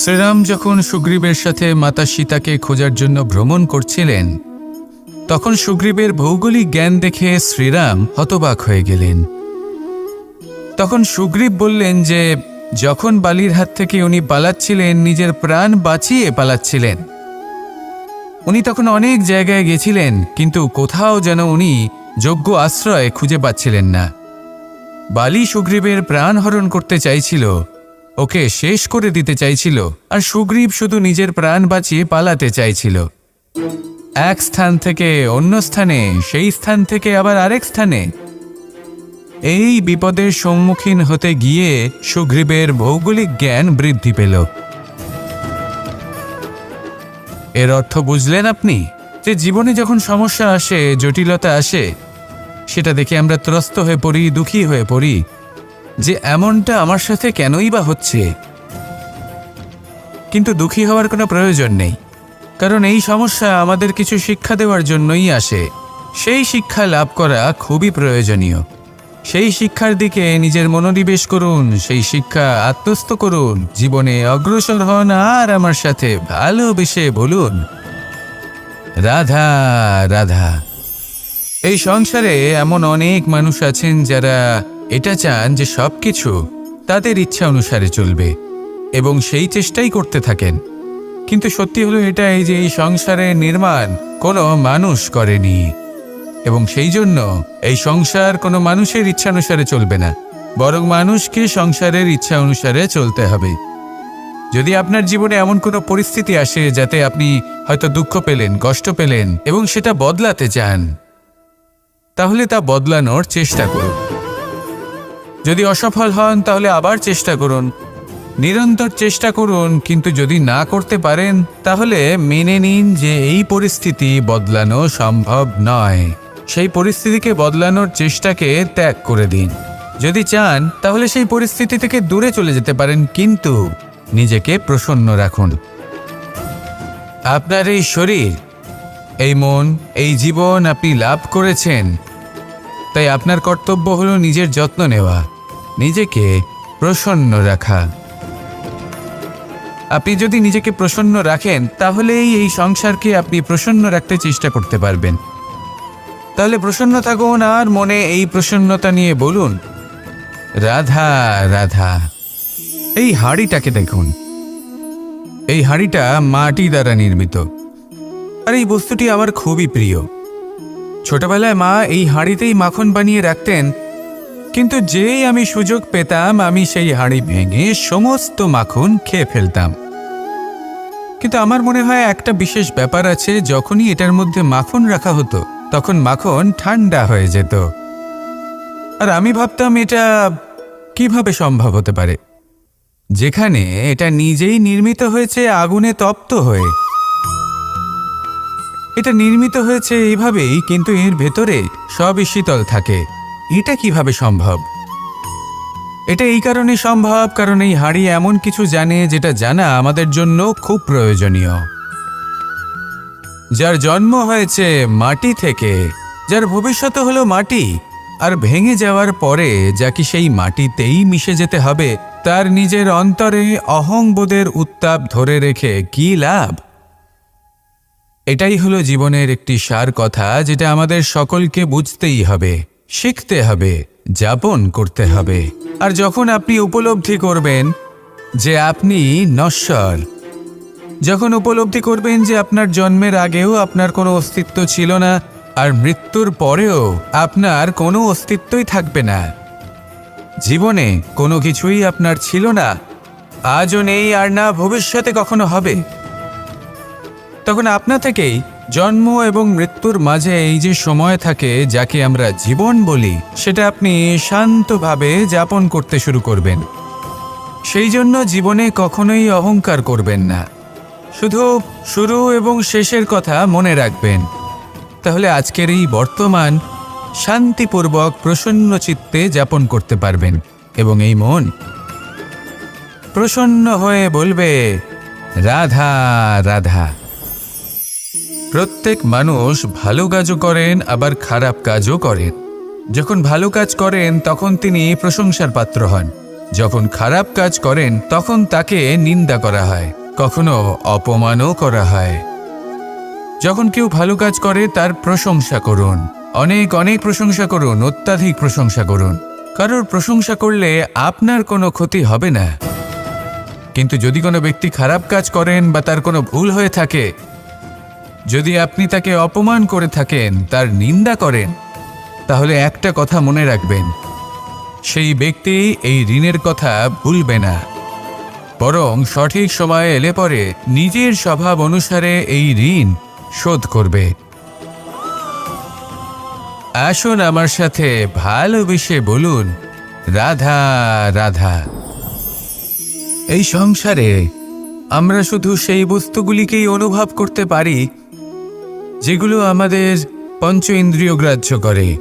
শ্রীরাম যখন সুগ্রীবের সাথে মাতা সীতাকে খোঁজার জন্য ভ্রমণ করছিলেন, তখন সুগ্রীবের ভৌগোলিক জ্ঞান দেখে শ্রীরাম হতবাক হয়ে গেলেন। তখন সুগ্রীব বললেন যে, যখন বালির হাত থেকে উনি পালাচ্ছিলেন, নিজের প্রাণ বাঁচিয়ে পালাচ্ছিলেন। উনি তখন অনেক জায়গায় গেছিলেন, কিন্তু কোথাও যেন উনি যোগ্য আশ্রয় খুঁজে পাচ্ছিলেন না। বালি সুগ্রীবের প্রাণ হরণ করতে চাইছিল ওকে শেষ করে দিতে চাইছিল, আর সুগ্রীব শুধু নিজের প্রাণ বাঁচিয়ে পালাতে চাইছিল। এক স্থান থেকে অন্য স্থানে, সেই স্থান থেকে আবার আরেক স্থানে। এই বিপদের সম্মুখীন হতে গিয়ে সুগ্রীবের ভৌগোলিক জ্ঞান বৃদ্ধি পেল। এর অর্থ বুঝলেন আপনি? যে জীবনে যখন সমস্যা আসে, জটিলতা আসে, সেটা দেখে আমরা ত্রস্ত হয়ে পড়ি, দুঃখী হয়ে পড়ি। যে এমনটা আমার সাথে কেনই বা হচ্ছে। কিন্তু দুঃখী হওয়ার কোনো প্রয়োজন নেই, কারণ এই সমস্যা আমাদের কিছু শিক্ষা দেওয়ার জন্যই আসে। সেই শিক্ষা লাভ করা খুবই প্রয়োজনীয়। সেই শিক্ষার দিকে নিজের মনোনিবেশ করুন, সেই শিক্ষা আত্মস্থ করুন, জীবনে অগ্রসর হন আর আমার সাথে ভালোবেসে বলুন, রাধা রাধা। এই সংসারে এমন অনেক মানুষ আছেন যারা এটা চান যে সব কিছু তাদের ইচ্ছা অনুসারে চলবে এবং সেই চেষ্টাই করতে থাকেন। কিন্তু সত্যি হলো এটাই যে এই সংসারের নির্মাণ কোনো মানুষ করেনি এবং সেই জন্য এই সংসার কোনো মানুষের ইচ্ছা অনুসারে চলবে না, বরং মানুষকে সংসারের ইচ্ছা অনুসারে চলতে হবে। যদি আপনার জীবনে এমন কোনো পরিস্থিতি আসে যাতে আপনি হয়তো দুঃখ পেলেন, কষ্ট পেলেন এবং সেটা বদলাতে চান, তাহলে তা বদলানোর চেষ্টা করুন। যদি অসফল হন, তাহলে আবার চেষ্টা করুন। নিরন্তর চেষ্টা করুন, কিন্তু যদি না করতে পারেন, তাহলে মেনে নিন যে এই পরিস্থিতি বদলানো সম্ভব নয়। সেই পরিস্থিতিকে বদলানোর চেষ্টাকে ত্যাগ করে দিন। যদি চান, তাহলে সেই পরিস্থিতি থেকে দূরে চলে যেতে পারেন, কিন্তু নিজেকে প্রসন্ন রাখুন। আপনার এই শরীর, এই মন, এই জীবন আপনি লাভ করেছেন। তাই আপনার কর্তব্য হলো নিজের যত্ন নেওয়া। নিজেকে প্রসন্ন রাখা। আপনি যদি নিজেকে প্রসন্ন রাখেন, তাহলেই এই সংসারকে আপনি প্রসন্ন রাখতে চেষ্টা করতে পারবেন। তাহলে প্রসন্ন থাকুন আর মনে এই প্রসন্নতা নিয়ে বলুন, রাধা রাধা, এই হাড়িটাকে দেখুন। এই হাড়িটা মাটি দ্বারা নির্মিত। আর এই বস্তুটি আমার খুবই প্রিয়। ছোটবেলায় মা এই হাঁড়িতেই মাখন বানিয়ে রাখতেন কিন্তু যেই আমি সুযোগ পেতাম, আমি সেই হাঁড়ি ভেঙে সমস্ত মাখন খেয়ে ফেলতাম। কিন্তু আমার মনে হয় একটা বিশেষ ব্যাপার আছে, যখনই এটার মধ্যে মাখন রাখা হতো, তখন মাখন ঠান্ডা হয়ে যেত। আর আমি ভাবতাম, এটা কীভাবে সম্ভব হতে পারে? যেখানে এটা নিজেই নির্মিত হয়েছে, আগুনে তপ্ত হয়ে। এটা নির্মিত হয়েছে এইভাবেই, কিন্তু এর ভেতরে সবই শীতল থাকে। এটা কীভাবে সম্ভব? এটা এই কারণে সম্ভব কারণ এই হাড়ি এমন কিছু জানে যেটা জানা আমাদের জন্য খুব প্রয়োজনীয়। যার জন্ম হয়েছে মাটি থেকে, যার ভবিষ্যৎ হলো মাটি, আর ভেঙে যাওয়ার পরে যা কি সেই মাটিতেই মিশে যেতে হবে, তার নিজের অন্তরে অহংবোধের উত্তাপ ধরে রেখে কি লাভ? এটাই হলো জীবনের একটি সার কথা যেটা আমাদের সকলকে বুঝতেই হবে। শিখতে হবে, যাপন করতে হবে। আর যখন আপনি উপলব্ধি করবেন যে আপনি নশ্বর, যখন উপলব্ধি করবেন যে আপনার জন্মের আগেও আপনার কোনো অস্তিত্ব ছিল না, আর মৃত্যুর পরেও আপনার কোনো অস্তিত্বই থাকবে না, জীবনে কোনো কিছুই আপনার ছিল না, আজও নেই আর না, ভবিষ্যতে কখনো হবে। তখন আপনা থেকেই জন্ম এবং মৃত্যুর মাঝে এই যে সময় থাকে, যাকে আমরা জীবন বলি, সেটা আপনি শান্তভাবে যাপন করতে শুরু করবেন। সেই জন্য জীবনে কখনোই অহংকার করবেন না। শুধু শুরু এবং শেষের কথা মনে রাখবেন। তাহলে আজকের এই বর্তমান শান্তিপূর্বক প্রসন্ন চিত্তে যাপন করতে পারবেন এবং এই মন প্রসন্ন হয়ে বলবে, রাধা রাধা। প্রত্যেক মানুষ ভালো কাজও করেন, আবার খারাপ কাজও করেন। যখন ভালো কাজ করেন, তখন তিনি প্রশংসার পাত্র হন। যখন খারাপ কাজ করেন, তখন তাকে নিন্দা করা হয়, কখনো অপমানও করা হয়। যখন কেউ ভালো কাজ করে, তার প্রশংসা করুন। অনেক অনেক প্রশংসা করুন, অত্যাধিক প্রশংসা করুন। কারোর প্রশংসা করলে আপনার কোনো ক্ষতি হবে না। কিন্তু যদি কোনো ব্যক্তি খারাপ কাজ করেন বা তার কোনো ভুল হয়ে থাকে যদি আপনি তাকে অপমান করে থাকেন, তার নিন্দা করেন, তাহলে একটা কথা মনে রাখবেন। সেই ব্যক্তি এই ঋণের কথা ভুলবে না। বরং সঠিক সময়ে এলে পরে নিজের স্বভাব অনুসারে এই ঋণ শোধ করবে। আসুন আমার সাথে ভালোবেসে বলুন, রাধা রাধা। এই সংসারে আমরা শুধু সেই বস্তুগুলিকেই অনুভব করতে পারি যেগুলো আমাদের পঞ্চ ইন্দ্রিয় গ্রাহ্য করে।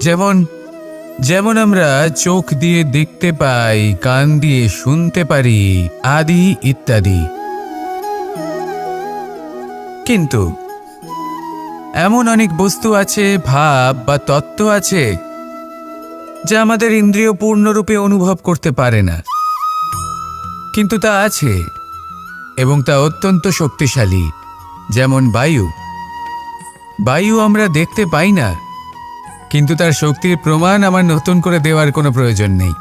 যেমন যেমন আমরা চোখ দিয়ে দেখতে পাই, কান দিয়ে শুনতে পারি, আদি ইত্যাদি। কিন্তু, এমন অনেক বস্তু আছে, ভাব বা তত্ত্ব আছে, যা আমাদের ইন্দ্রিয় পূর্ণরূপে অনুভব করতে পারে না। কিন্তু তা আছে এবং তা অত্যন্ত শক্তিশালী, যেমন বায়ু। বায়ু আমরা দেখতে পাই না, কিন্তু তার শক্তির প্রমাণ আমার নতুন করে দেওয়ার কোনো প্রয়োজন নেই।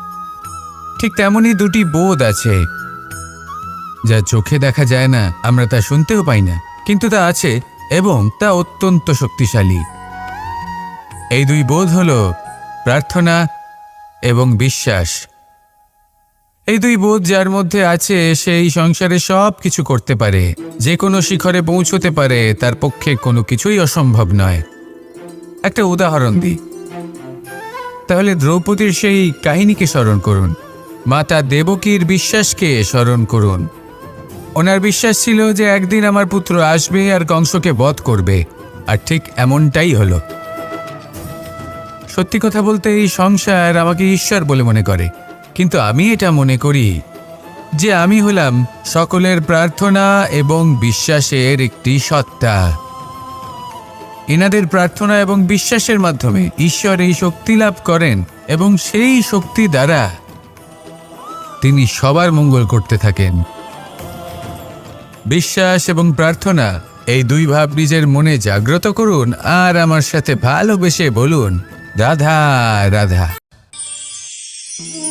ঠিক তেমনই দুটি বোধ আছে, যা চোখে দেখা যায় না, আমরা তা শুনতেও পাই না, কিন্তু তা আছে এবং তা অত্যন্ত শক্তিশালী। এই দুই বোধ হল প্রার্থনা এবং বিশ্বাস। এই দুই বোধ যার মধ্যে আছে, সেই সংসারে সব কিছু করতে পারে। যে কোনো শিখরে পৌঁছতে পারে, তার পক্ষে কোনো কিছুই অসম্ভব নয়। একটা উদাহরণ দিই। তাহলে দ্রৌপদীর সেই কাহিনীকে স্মরণ করুন। মাতা দেবকীর বিশ্বাসকে স্মরণ করুন। ওনার বিশ্বাস ছিল যে একদিন আমার পুত্র আসবে আর কংসকে বধ করবে, আর ঠিক এমনটাই হলো। সত্যি কথা বলতে এই সংসার আমাকে ঈশ্বর বলে মনে করে। কিন্তু আমি এটা মনে করি যে আমি হলাম সকলের প্রার্থনা এবং বিশ্বাসের একটি সত্তা। এনাদের প্রার্থনা এবং বিশ্বাসের মাধ্যমে ঈশ্বর এই শক্তি লাভ করেন এবং সেই শক্তি দ্বারা তিনি সবার মঙ্গল করতে থাকেন। বিশ্বাস এবং প্রার্থনা এই দুই ভাব নিজের মনে জাগ্রত করুন আর আমার সাথে ভালোবেসে বলুন, রাধা রাধা।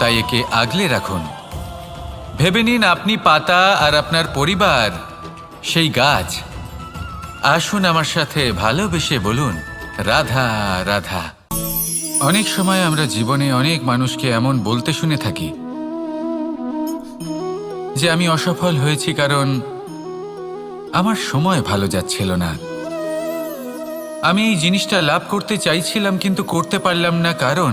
তাই একে আগলে রাখুন। ভেবে নিন আপনি পাতা আর আপনার পরিবার, সেই গাছ। আসুন আমার সাথে ভালোবেসে বলুন, রাধা রাধা। অনেক সময় আমরা জীবনে অনেক মানুষকে এমন বলতে শুনে থাকি, যে আমি অসফল হয়েছি কারণ আমার সময় ভালো যাচ্ছিল না। আমি এই জিনিসটা লাভ করতে চাইছিলাম কিন্তু করতে পারলাম না কারণ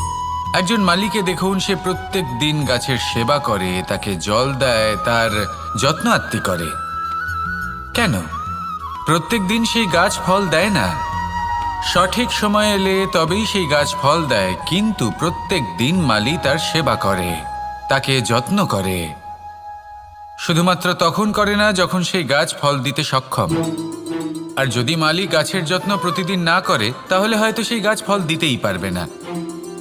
একজন মালিকে দেখুন, সে প্রত্যেক দিন গাছের সেবা করে, তাকে জল দেয়, তার যত্ন আত্মি করে। কেন? প্রত্যেক দিন সেই গাছ ফল দেয় না। সঠিক সময় এলে তবেই সেই গাছ ফল দেয়, কিন্তু প্রত্যেক দিন মালি তার সেবা করে, তাকে যত্ন করে। শুধুমাত্র তখন করে না, যখন সেই গাছ ফল দিতে সক্ষম। আর যদি মালি গাছের যত্ন প্রতিদিন না করে, তাহলে হয়তো সেই গাছ ফল দিতেই পারবে না।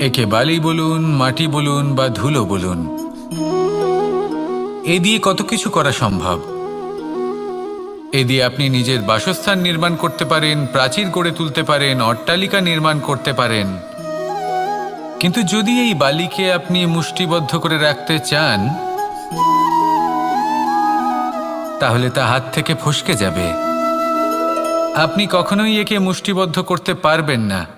একে বালি বলুন, মাটি বলুন বা ধুলো বলুন, এ দিয়ে কত কিছু করা সম্ভব? এ দিয়ে আপনি নিজের বাসস্থান নির্মাণ করতে পারেন, প্রাচীর গড়ে তুলতে পারেন, অট্টালিকা নির্মাণ করতে পারেন। কিন্তু যদি এই বালিকে আপনি মুষ্টিবদ্ধ করে রাখতে চান, তাহলে তা হাত থেকে ফসকে যাবে। আপনি কখনোই একে মুষ্টিবদ্ধ করতে পারবেন না।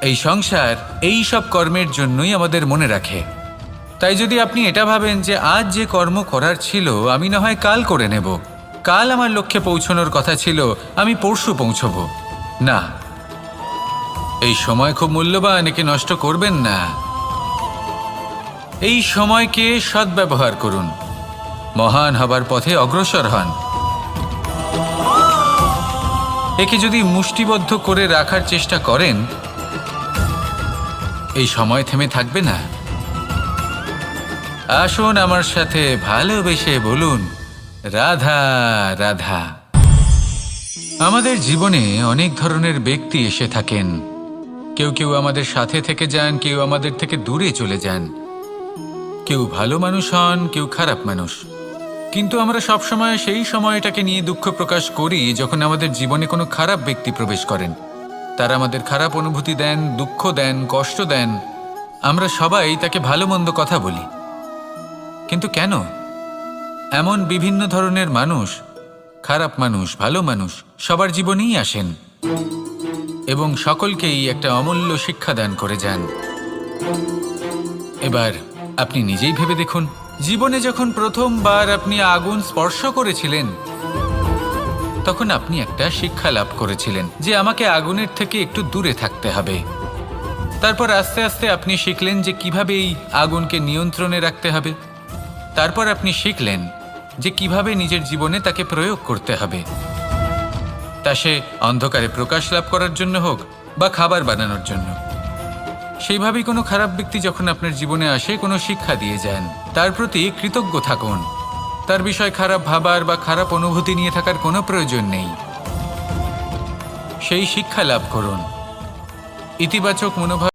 এই সংসার, এই সব কর্মের জন্যই আমাদের মনে রাখে। তাই যদি আপনি এটা ভাবেন যে আজ যে কর্ম করার ছিল, আমি না হয় কাল করে নেব। কাল আমার লক্ষ্যে পৌঁছানোর কথা ছিল, আমি পরশু পৌঁছব। না। এই সময় খুব মূল্যবান, একে নষ্ট করবেন না। এই সময়কে সদ্ব্যবহার করুন। মহান হবার পথে অগ্রসর হন। একে যদি মুষ্টিবদ্ধ করে রাখার চেষ্টা করেন এই সময় থেমে থাকবে না। আসুন আমার সাথে ভালোবেসে বলুন, রাধা রাধা। আমাদের জীবনে অনেক ধরনের ব্যক্তি এসে থাকেন। কেউ কেউ আমাদের সাথে থেকে যান, কেউ আমাদের থেকে দূরে চলে যান। কেউ ভালো মানুষ হন, কেউ খারাপ মানুষ। কিন্তু আমরা সবসময় সেই সময়টাকে নিয়ে দুঃখ প্রকাশ করি যখন আমাদের জীবনে কোনো খারাপ ব্যক্তি প্রবেশ করেন। তারা আমাদের খারাপ অনুভূতি দেন, দুঃখ দেন, কষ্ট দেন। আমরা সবাই তাকে ভালো মন্দ কথা বলি। কিন্তু কেন? এমন বিভিন্ন ধরনের মানুষ, খারাপ মানুষ, ভালো মানুষ, সবার জীবনেই আসেন এবং সকলকেই একটা অমূল্য শিক্ষা দান করে যান। এবার আপনি নিজেই ভেবে দেখুন, জীবনে যখন প্রথমবার আপনি আগুন স্পর্শ করেছিলেন তখন আপনি একটা শিক্ষা লাভ করেছিলেন যে আমাকে আগুনের থেকে একটু দূরে থাকতে হবে। তারপর আস্তে আস্তে আপনি শিখলেন যে কীভাবে এই আগুনকে নিয়ন্ত্রণে রাখতে হবে। তারপর আপনি শিখলেন যে কীভাবে নিজের জীবনে তাকে প্রয়োগ করতে হবে। তা সে অন্ধকারে প্রকাশ লাভ করার জন্য হোক বা খাবার বানানোর জন্য। সেইভাবেই কোনো খারাপ ব্যক্তি যখন আপনার জীবনে আসে, কোনো শিক্ষা দিয়ে যান, তার প্রতি কৃতজ্ঞ থাকুন। তার বিষয় খারাপ ভাবার বা খারাপ অনুভূতি নিয়ে থাকার কোনো প্রয়োজন নেই। সেই শিক্ষা লাভ করুন। ইতিবাচক মনোভাব